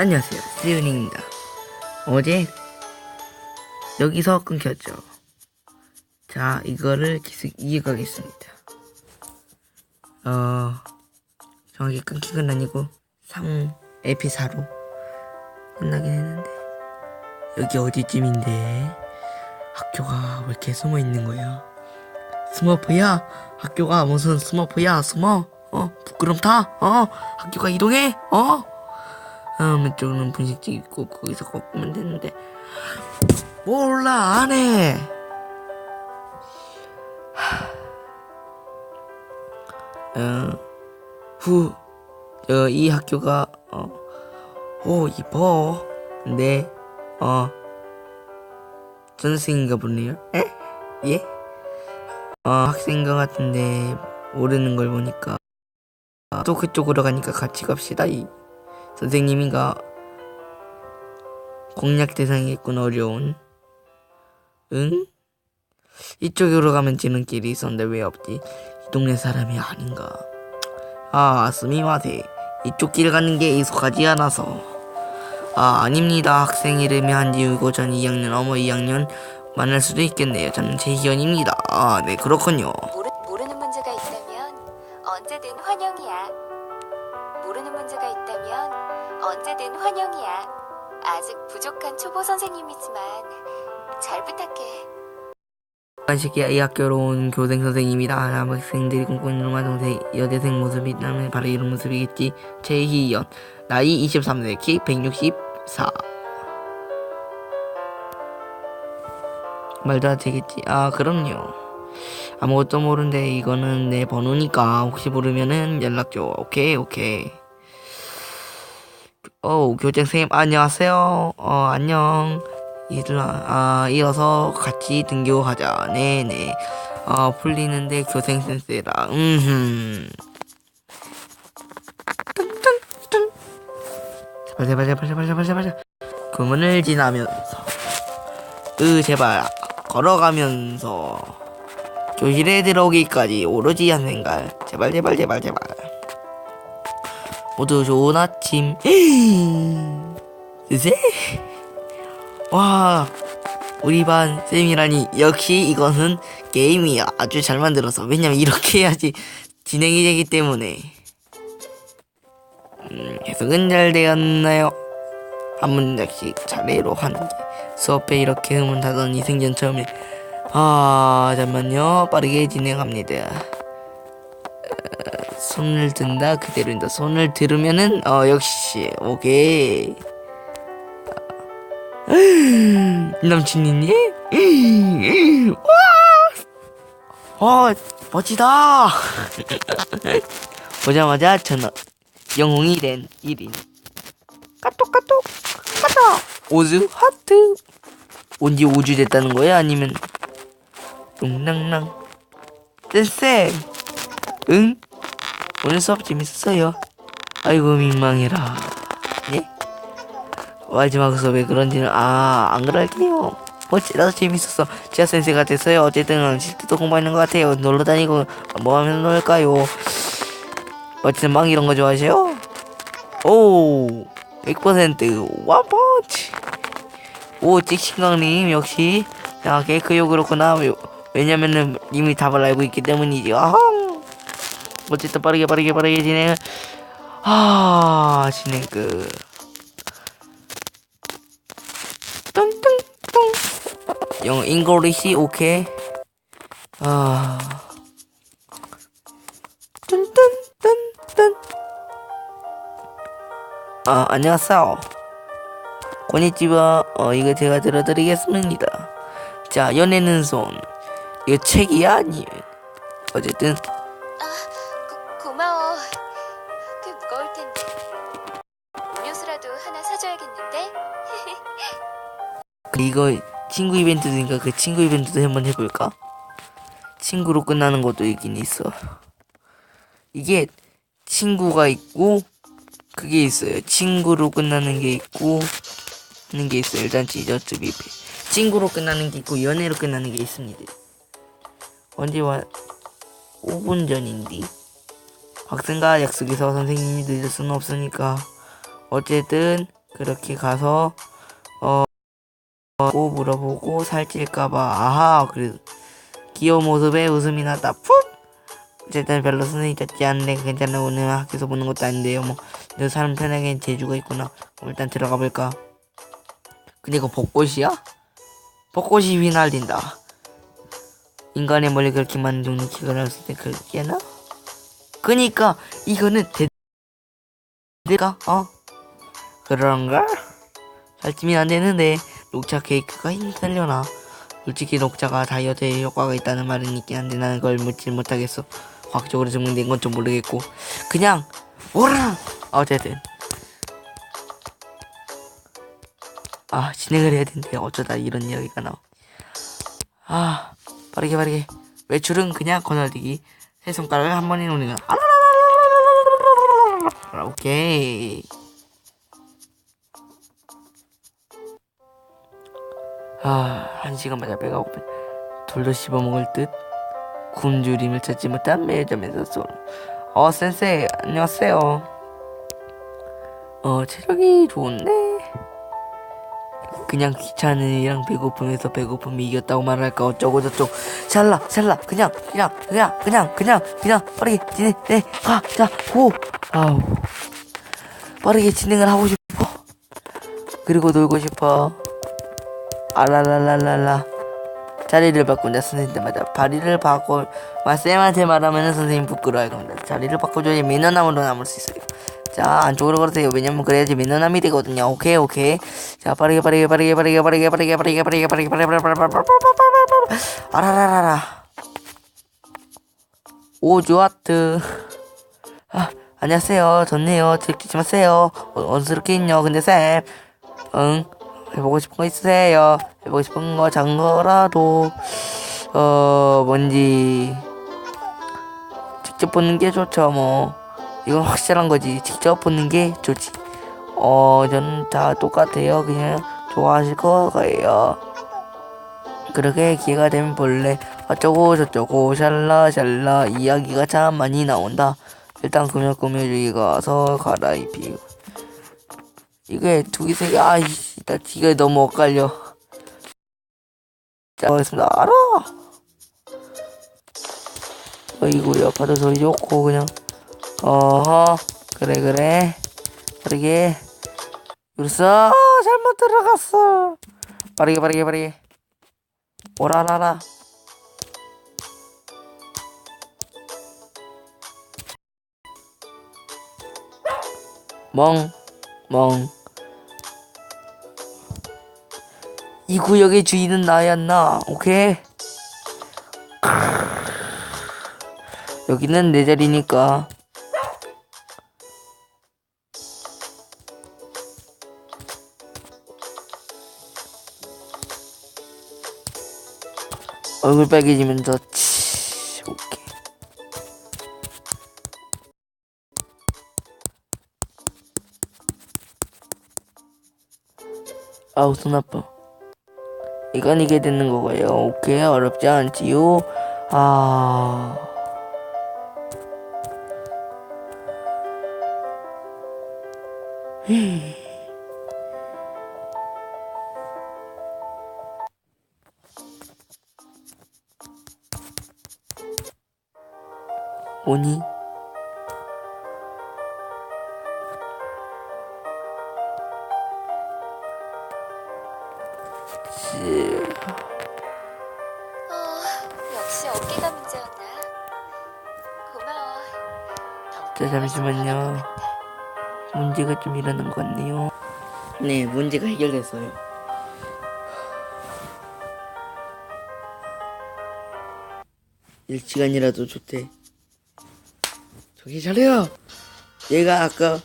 안녕하세요. 스티븐입니다. 어제 여기서 끊겼죠. 자, 이거를 계속 이어가겠습니다. 어, 정확히 끊긴 건 아니고 3 에피4로 끝나긴 했는데 여기 어디쯤인데 학교가 왜 이렇게 숨어 있는 거야? 스머프야? 학교가 무슨 스머프야? 숨어? 어? 부끄럼 타? 어? 학교가 이동해? 어? 다음 쪽으로는 분식집 있고 거기서 꺾으면 되는데. 몰라 안해. 어, 후, 어, 이 학교가 어, 오 이뻐. 근데 어. 전생인가 보네요. 에? 예? 어 학생인 것 같은데 모르는 걸 보니까 또 그쪽으로 가니까 같이 갑시다 이 선생님인가? 공략 대상이겠군 어려운. 응? 이쪽으로 가면 지름길이 있었는데 왜 없지? 이 동네 사람이 아닌가? 아 스미마세. 이쪽 길 가는 게 익숙하지 않아서. 아 아닙니다. 학생 이름이 한지우고 전 2학년 어머 2학년 만날 수도 있겠네요. 저는 재희연입니다. 아 네 그렇군요 언제든 환영이야. 아직 부족한 초보 선생님이지만 잘 부탁해. 간식이야 이 학교로 온 교생 선생님이다. 남학생들이 꿈꾸는 동생 여대생 모습이 있다면 바로 이런 모습이겠지. 최희연 나이 23세 키 164 말도 안 되겠지. 아 그럼요. 아무것도 모르는데 이거는 내 번호니까 혹시 모르면은 연락 줘. 오케이 오케이 어 교장 선생님 안녕하세요. 어 안녕. 얘들아 아 이어서 같이 등교하자. 네네. 어 풀리는데 교생 센스라. 음흠. 뚠뚠뚠 제발 제발 제발 제발 제발 제발 구문을 지나면서 으 제발 걸어가면서 교실에 들어오기까지 오로지 한 생각 제발 제발 제발 제발 모두 좋은 아침. 와 우리 반 쌤이라니 역시 이것은 게임이 아주 잘 만들어서 왜냐면 이렇게 해야지 진행이 되기 때문에. 음, 해석은 잘 되었나요? 한 문장씩 차례로 하는 게 수업에 이렇게 흐문하더니 생전 처음에 아 잠만요. 빠르게 진행합니다. 어, 손을 든다 그대로인다 손을 들으면은 어 역시 오케이 남친이니? 와! 어, 멋지다! 보자마자 전화 영웅이 된 1인 까똑 까똑 까똑 오즈 하트 온지 5주 됐다는 거야? 아니면 웅랑랑 쌤 응? 오늘 수업 재밌었어요. 아이고 민망해라. 예? 마지막 수업에 그런지는 아안 그럴게요. 어찌라도 재밌었어. 지하 센세가 됐어요. 어쨌든 실제도 공부하는 것 같아요. 놀러 다니고 뭐 하면 놀까요? 어쨌든 막 이런 거 좋아하세요? 오 100% 원펀치 오 찍신강님 역시. 야 케이크요. 그렇구나. 왜- 왜냐면은 이미 답을 알고 있기 때문이지 아항 어쨌든 빠르게 빠르게 빠르게 진행 아 진행 끝 뚱뚱뚱. 영어 잉글리시 오케이. 아. 뚠뚠뚠뚠 아 안녕하세요. 고니치와 어 이거 제가 들어드리겠습니다. 자 연애는 손. 이거 책이야? 아니면? 어쨌든 고, 고마워. 꽤 무거울 텐데. 음료수라도 하나 사줘야겠는데? 이거 친구 이벤트니까 그 친구 이벤트도 한번 해볼까? 친구로 끝나는 것도 있긴 있어. 이게 친구가 있고 그게 있어요. 친구로 끝나는 게 있고 하는 게 있어요. 일단 지저트 뷔페. 친구로 끝나는 게 있고 연애로 끝나는 게 있습니다. 언제 와? 5분 전인데 학생과 약속해서 선생님이 늦을 수는 없으니까. 어쨌든 그렇게 가서 어, 어 물어보고 살찔까봐 아하 그래 귀여운 모습에 웃음이 났다. 푹! 어쨌든 별로 선생님 같지 않네. 괜찮아. 오늘 학교에서 보는 것도 아닌데요. 뭐너 사람 편하게 재주가 있구나. 그럼 일단 들어가 볼까? 근데 이거 벚꽃이야? 벚꽃이 휘날린다. 인간의 머리 그렇게 많은 종류 키가 나왔을 때 그렇게나? 그니까 이거는 대 내가 어? 그런가? 살찌면 안 되는데 녹차 케이크가 힘들려나? 솔직히 녹차가 다이어트에 효과가 있다는 말은 있긴 한데 나는 그걸 묻지 못하겠어. 과학적으로 증명된 건 좀 모르겠고. 그냥 오라 어쨌든. 아 진행을 해야 되는데 어쩌다 이런 이야기가 나와 아 빠르게 빠르게. 외출은 그냥 건너뛰기 세 손가락을 한 번에 노리는 아, 오케이 아, 한 시간마다 배가 고픈 돌도 씹어 먹을 듯 굶주림을 찾지 못한 매점에서 쏜. 어, 센세, 안녕하세요. 어, 체력이 좋은데? 그냥 귀찮으이랑 배고픔에서 배고픔이 이겼다고 말할까? 어쩌고 저쩌고. 샬라 샬라. 그냥 그냥 그냥 그냥 그냥 그냥 빠르게 진행 네 가자 고. 아우. 빠르게 진행을 하고 싶어. 그리고 놀고 싶어. 아랄랄랄랄라. 자리를 바꾼다 선생님들마다 다리를 바꿔. 마 쌤한테 말하면 선생님 부끄러워할 겁니다 자리를 바꿔줘야 민원함으로 남을 수 있어요 자 안쪽으로 걸으세요 왜냐면 그래야지 민원함이 되거든요 오케이 오케이 자 빠르게 빠르게 빠르게 빠르게 빠르게 빠르게 빠르게 빠르게 빠르게 빠르게 빠르게 빠르게 빠르게 아라라라라 오주아트 아 안녕하세요 좋네요 들키지 마세요 어, 언스럽게 있냐 근데 쌤응 해보고 싶은 거 있으세요? 해보고 싶은 거 작은 거라도 어 뭔지 직접 보는 게 좋죠 뭐 이건 확실한 거지. 직접 보는 게 좋지. 어 저는 다 똑같아요. 그냥 좋아하실 거예요. 그렇게 기회가 되면 볼래. 어쩌고 저쩌고 샬라 샬라. 이야기가 참 많이 나온다. 일단 금요 금요 여기 가서 갈아입히고. 이게 두개 세개. 아이씨 나 뒤가 너무 엇갈려. 자 하겠습니다. 알아! 어이구야 바다 소리 좋고 그냥 어허 그래 그래 빠르게 울었어 잘못 들어갔어 빠르게 빠르게 빠르게 오라라라 멍 멍. 이 구역의 주인은 나였나? 오케이. 여기는 내 자리니까. 얼굴 빨개지면서 치. 오케이. 아우 손 아파 이건 이게 되는 거고요 오케이 어렵지 않지요 아 씨. 어, 역시 어깨가 문제였나? 고마워. 자, 잠시만요. 문제가 좀 일어난 것 같네요. 네, 문제가 해결됐어요. 일시간이라도 좋대. 저기 잘해요. 얘가 아까